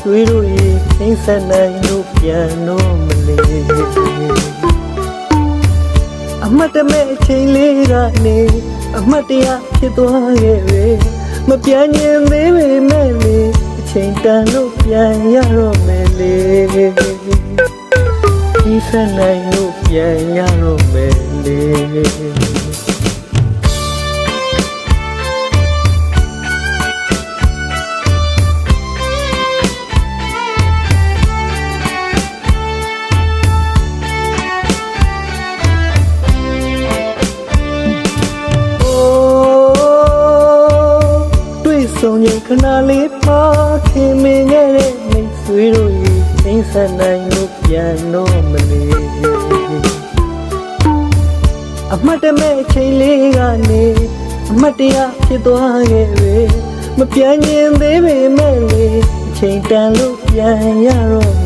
ဆွေးတို့ရေနှိမ့်ဆက်နိုင်လို့ပြန်တော့မလေးအမတ်တမဲ့အချိန်လေးကနေအမတ်တရားဖြစ်သွားခဲ့ပဲမပြန်ရင်သေးပေမဲ့လေအချိန်တန်လို့ပြန်ရတော့မယ်လေဒီဆက်နိုင်လို့ပြန်ရတော့မယ်လေ ဆုံရင်ခဏလေးပါခင်မင်ခဲ့တဲ့မိတ်ဆွေတို့ရေသိမ်းဆက်နိုင်လို့ပြန်တော့မလေးအမတ်တမဲ့အချိန်လေးကနေအမတ်တရားဖြစ်သွားခဲ့ပဲမပြန်ရင်သေးပေမဲ့လေအချိန်တန်လို့ပြန်ရတော့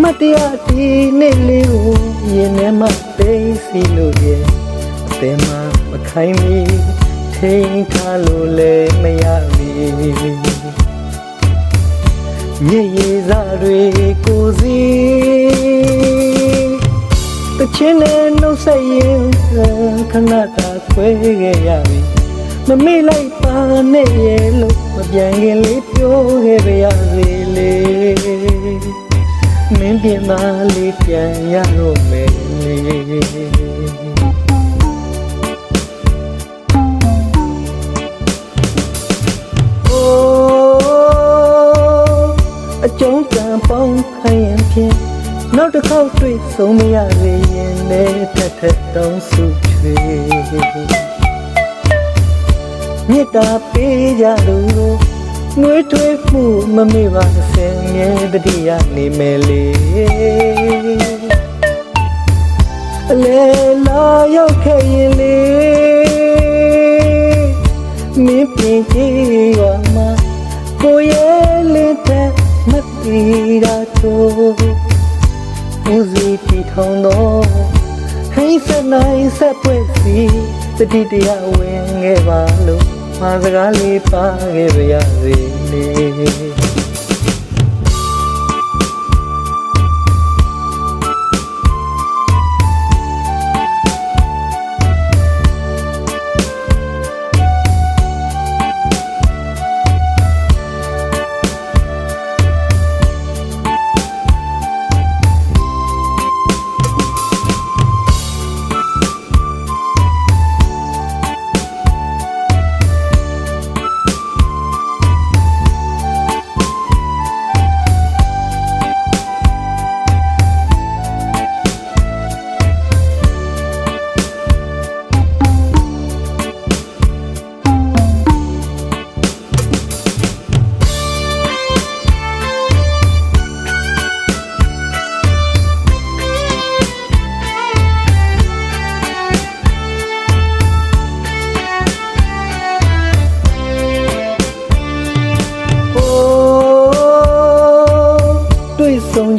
မတ်တရားဒီနေ့လေးကိုရင်ထဲမှာသိစီလို့ရဲ့အသေးမှမခိုင်းမီထိန်ထားလို့လည်းမရဘူးမြေရည်စားတွေကိုစီတချင်းနဲ့နှုတ်ဆက်ရင်ခဏတာခွဲခဲ့ရပြီမမေ့လိုက်ပါနဲ့ရဲ့လို့မပြန်ခင်လေးပြောခဲ့ပါရစေလေ မင်းပြင်မာလေးပြန်ရတော့မယ်လေအိုးအကျုံးကံပေါင်းခိုင်းရင်ဖြင့်နောက်တစ်ခေါက်တွေ့ဆုံးမရစေရင်လည်းတစ်ထက်တောင်းစုချွေမေတ္တာပေးကြလို့ ငွေထွေးမှုမမေ့ပါစင်ငယ်တတိယနေမယ်လေအလေလာရောက်ခဲ့ရင်လေမင်းပြင်ကြည့်ရမှာကိုရဲ့လေးတဲ့မတီတာတို့ဦးစီးတီထောင်တော့ဟိစနိုင်ဆက်ပွဲစီတတိတရားဝင်ခဲ့ပါလို့ မာစကားလေးပါခဲ့ပါရစေ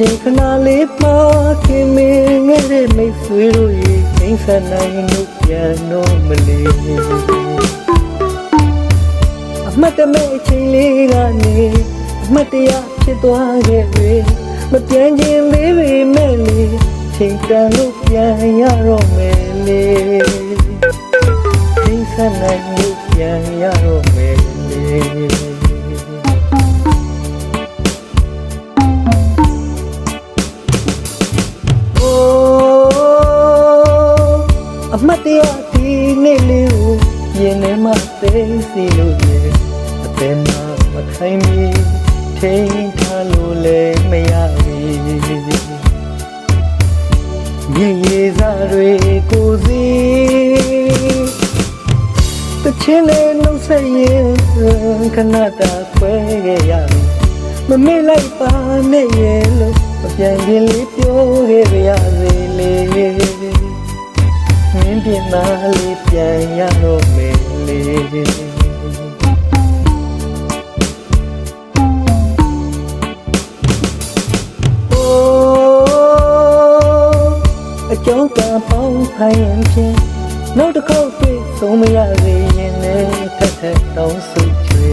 ချိန်ခဏလေးပါခင်မင်ငယ်တဲ့မိတ်ဆွေတို့ရေနှိမ့်ဆက်နိုင်လို့ပြန်တော့မလေးအမတ်တမဲ့အချိန်လေးကနေအမတ်တရားဖြစ်သွားခဲ့ပြီမပြန်ခြင်းသေးပေမဲ့လေချိန်တန်လို့ပြန်ရတော့မယ်လေနှိမ့်ဆက်နိုင်လို့ပြန်ရတော့မယ်လေ သိစီလို့ရေအသေးမှမခိုင်းမီထိန်ထားလို့လည်းမရဘူးမြေရည်စားတွေကိုစီတချင်းနဲ့နှုတ်ဆက်ရင်ခဏတာခွဲခဲ့ရပြီမမေ့လိုက်ပါနဲ့ရဲ့လို့မပြန်ခင်လေးပြောခဲ့ပါရစေလေမင်းပြင်မာလေးပြန်ရတော့မယ် အကြောင်းကပေါင်းဖိုင်ရင်ဖြင့်နောက်တစ်ခေါက်တွေ့ဆုံးမရစေရင်လည်းထက်ထက်တောင်းဆုချွေ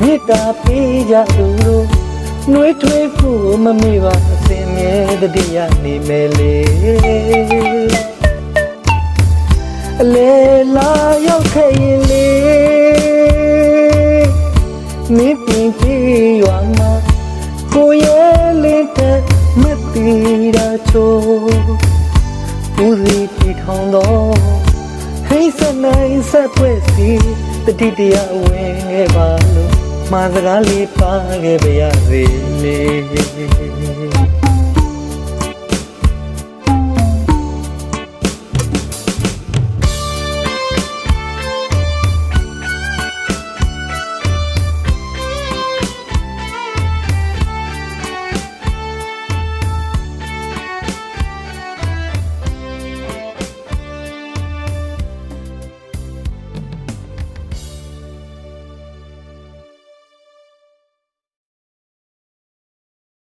မေတ္တာပေးကြသူတို့နှွေးထွေးဖို့မမေ့ပါအစဉ်မြဲတည်းရနေမယ်လေ အလေလာရောက်ခဲ့ရင်လေမင်းပြင်ကြည့်ရွာမှာကိုရဲ့လေးတဲ့မတီတာချိုးဦးစီးတီထောင်တော့ဟိစနိုင်ဆက်ဖွဲ့စီတတိတရဝင်ခဲ့ပါလို့မာစကားလေးပါခဲ့ပါရစေလေ